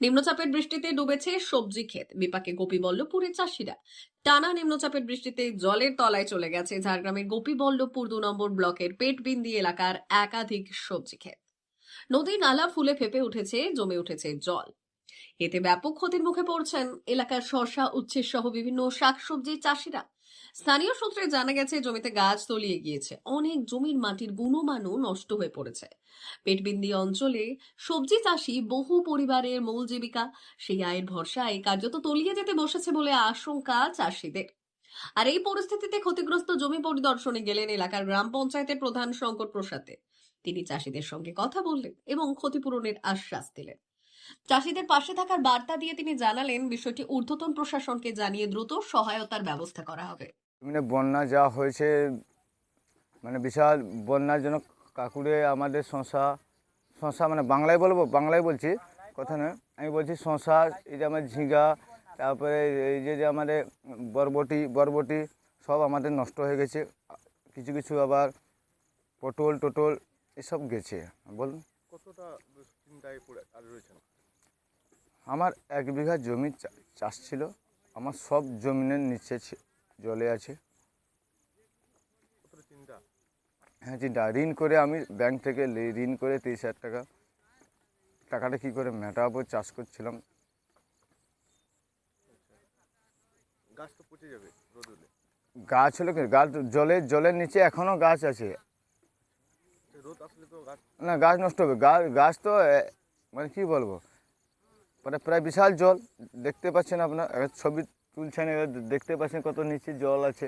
নিম্নচাপের বৃষ্টিতে ডুবেছে সবজি ক্ষেত। বিপাকে গোপীবল্লভপুরের চাষিরা। টানা নিম্নচাপের বৃষ্টিতে জলের তলায় চলে গেছে ঝাড়গ্রামের গোপীবল্লভপুর দু নম্বর ব্লকের পেটবিন্দি এলাকার একাধিক সবজি ক্ষেত। নদী নালা ফুলে ফেপে উঠেছে, জমে উঠেছে জল। এতে ব্যাপক ক্ষতির মুখে পড়ছেন এলাকার শসা উচ্ছের সহ বিভিন্ন শাকসবজি চাষিরা। স্থানীয় সূত্রে জানা গেছে, জমিতে গাছ তলিয়ে গিয়েছে। অনেক জমির মাটির গুণমানও নষ্ট হয়ে পড়েছে। পেটবিন্দি অঞ্চলে সবজি চাষি বহু পরিবারের মূল জীবিকা। সেই আয়ের ভরসায় কার্যত তলিয়ে যেতে বসেছে বলে আশঙ্কা চাষিদের। আর এই পরিস্থিতিতে ক্ষতিগ্রস্ত জমি পরিদর্শনে গেলেন এলাকার গ্রাম পঞ্চায়েতের প্রধান শঙ্কর প্রসাদে। তিনি চাষিদের সঙ্গে কথা বললেন এবং ক্ষতিপূরণের আশ্বাস দিলেন। চাষিদের পাশে থাকার বার্তা দিয়ে তিনি জানালেন বিষয়টি ঊর্ধ্বতন প্রশাসনকে জানিয়ে দ্রুত সহায়তার ব্যবস্থা করা হবে। মানে বন্যা যা হয়েছে মানে বিশাল বন্যার জন্য কাকুরে আমাদের শশা শশা মানে বাংলায় বলব বাংলায় বলছি কথা না আমি বলছি শশা এই যে আমার ঝিঙ্গা তারপরে এই যে যে আমাদের বরবটি বরবটি সব আমাদের নষ্ট হয়ে গেছে কিছু কিছু আবার পটল টটল এসব গেছে বলুন। কতটা দুশ্চিন্তায় পড়ে আর রয়েছেন? আমার এক বিঘা জমি চাষ ছিল। আমার সব জমিনের নিচে জলে আছে। হ্যাঁ চিন্তা ঋণ করে আমি ব্যাংক থেকে ঋণ করে তেইশ হাজার টাকা। টাকাটা কী করে মেটাবো? চাষ করছিলাম। গাছ তো পচে যাবে হলে গাছ হলো জলের জলের নিচে এখনও গাছ আছে। না গাছ নষ্ট হবে। গাছ গাছ তো মানে কি বলব? মানে প্রায় বিশাল জল। দেখতে পাচ্ছেন আপনার এবার ছবি তুলছেন এবার দেখতে পাচ্ছেন কত নিচে জল আছে।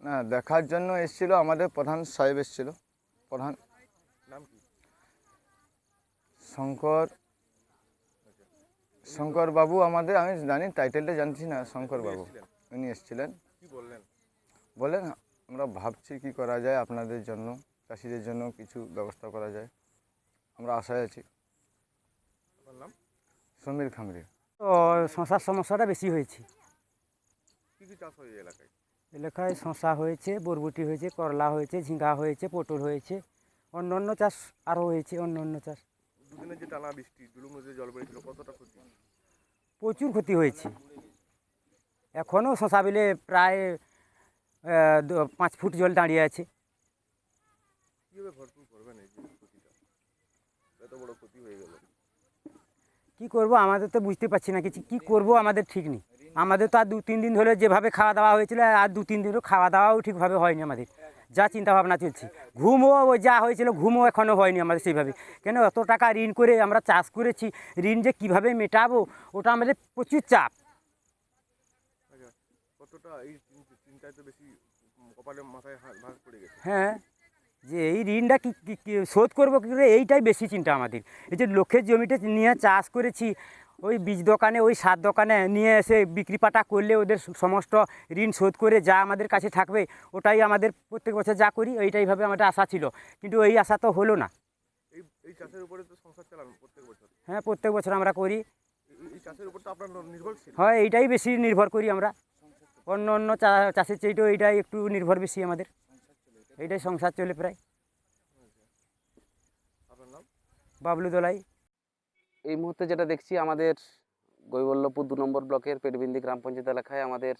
না দেখার জন্য এসেছিল আমাদের প্রধান সাহেব এসেছিল। প্রধান শঙ্কর শঙ্কর বাবু আমাদের আমি জানি টাইটেলটা জানছি না শঙ্কর বাবু। উনি এসেছিলেন। বলেন আমরা ভাবছি কি করা যায় আপনাদের জন্য চাষিদের জন্য কিছু ব্যবস্থা করা যায়। আমরা আশায় আছি। নাম সমীর খামরি। তো শশার সমস্যাটা বেশি হয়েছে। কি কি চাষ হয় এলাকায়? এলাকায় শশা হয়েছে বরবটি হয়েছে করলা হয়েছে ঝিঙ্গা হয়েছে পটল হয়েছে অন্য অন্য চাষ আরও হয়েছে অন্য অন্য চাষ। দুদিনের যে টানা বৃষ্টি জুলুম নদীতে জল বেড়েছিল কতটা ক্ষতি? প্রচুর ক্ষতি হয়েছে। এখনও শশা বিলে প্রায় আহ, দু- পাঁচ ফুট জল দাঁড়িয়ে আছে। কীভাবে ভরপুর করবেন এই যে ক্ষতিটা? এত বড় ক্ষতি হয়ে গেল। কি করব? আমাদের তো বুঝতে পারছি না কিছু। কি করব? আমাদের ঠিক নেই। আমাদের তো আর দু তিন দিন ধরে যেভাবে খাওয়া দাওয়া হয়েছিল আর দু তিন দিনও খাওয়া দাওয়াও ঠিকভাবে হয়নি আমাদের। যা চিন্তা ভাবনা চলছে। ঘুমও ওই যা হয়েছিল ঘুমও এখনও হয়নি আমাদের সেইভাবে। কেন? এত টাকা ঋণ করে আমরা চাষ করেছি ঋণ যে কীভাবে মেটাবো ওটা আমাদের প্রচুর চাপ। আচ্ছা কতটা এই চিন্তায় তো বেশি কপালে মাথায় ভাগ পড়ে গেছে। হ্যাঁ। যে এই ঋণটা কি কি- কি শোধ করব কী করে? এইটাই বেশি চিন্তা আমাদের। এই যে লক্ষ্যের জমিটা নিয়ে চাষ করেছি ওই বীজ দোকানে ওই সার দোকানে নিয়ে এসে বিক্রি পাটা করলে ওদের সমস্ত ঋণ শোধ করে যা আমাদের কাছে থাকবে ওটাই আমাদের প্রত্যেক বছর যা করি ওইটাইভাবে আমাদের আশা ছিল। কিন্তু এই আশা তো হলো না। এই এই চাষের উপরে তো সংসার চালান প্রত্যেক বছর? হ্যাঁ প্রত্যেক বছর আমরা করি। এই- এই চাষের উপর তো আপনার নির্ভরশীল হয় এইটাই বেশি নির্ভর করি আমরা। অন্য অন্য চাষের চাইতেও এইটাই একটু নির্ভর বেশি আমাদের। এইটাই সংসার চলে প্রায়। বাবলু দোলাই। এই মুহূর্তে যেটা দেখছি আমাদের গৈবল্লভপুর দু নম্বর ব্লকের পেটবিন্দি গ্রাম পঞ্চায়েত এলাকায় আমাদের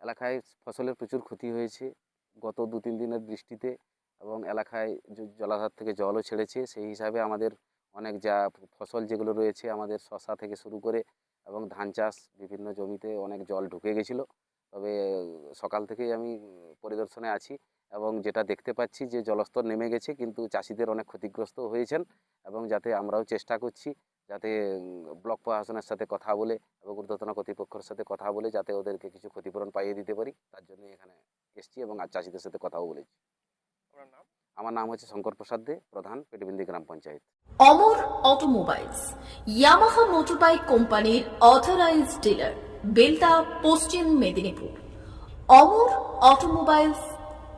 এলাকায় ফসলের প্রচুর ক্ষতি হয়েছে। গত দু তিন দিনের বৃষ্টিতে এবং এলাকায় জলাধার থেকে জলও ছেড়েছে সেই হিসাবে আমাদের অনেক যা ফসল যেগুলো রয়েছে আমাদের শশা থেকে শুরু করে এবং ধান চাষ বিভিন্ন জমিতে অনেক জল ঢুকে গেছিল। তবে সকাল থেকেই আমি পরিদর্শনে আছি। এবং যেটা দেখতে পাচ্ছি যে জলস্তর নেমে গেছে কিন্তু চাষিদের অনেক ক্ষতিগ্রস্ত হয়েছেন এবং যাতে আমরাও চেষ্টা করছি যাতে ব্লক প্রশাসনের সাথে কথা বলে এবং ঊর্ধ্বতন কর্তৃপক্ষের সাথে কথা বলে যাতে ওদেরকে কিছু ক্ষতিপূরণ পাইয়ে দিতে পারি। তার জন্য এখানে এসছি এবং আর চাষিদের সাথে কথাও বলেছি। আমার নাম হচ্ছে শঙ্কর প্রসাদ দে প্রধান পেটবিন্দি গ্রাম panchayat. Amar automobiles Yamaha motorbike কোম্পানির অথরাইজড ডিলার বেলদা পশ্চিম মেদিনীপুর। অমর অটোমোবাইলস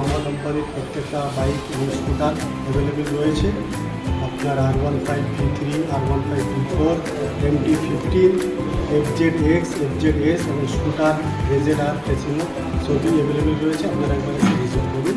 আমরা কোম্পানির প্রত্যেকটা বাইক এবং স্কুটার অ্যাভেলেবেল রয়েছে। আপনার R one five V three R one five V four M T fifteen F Z X F Z S এবং স্কুটার রেজেড আর ফেসিনো সবই available রয়েছে। আপনারা একবার ভিজিট করুন।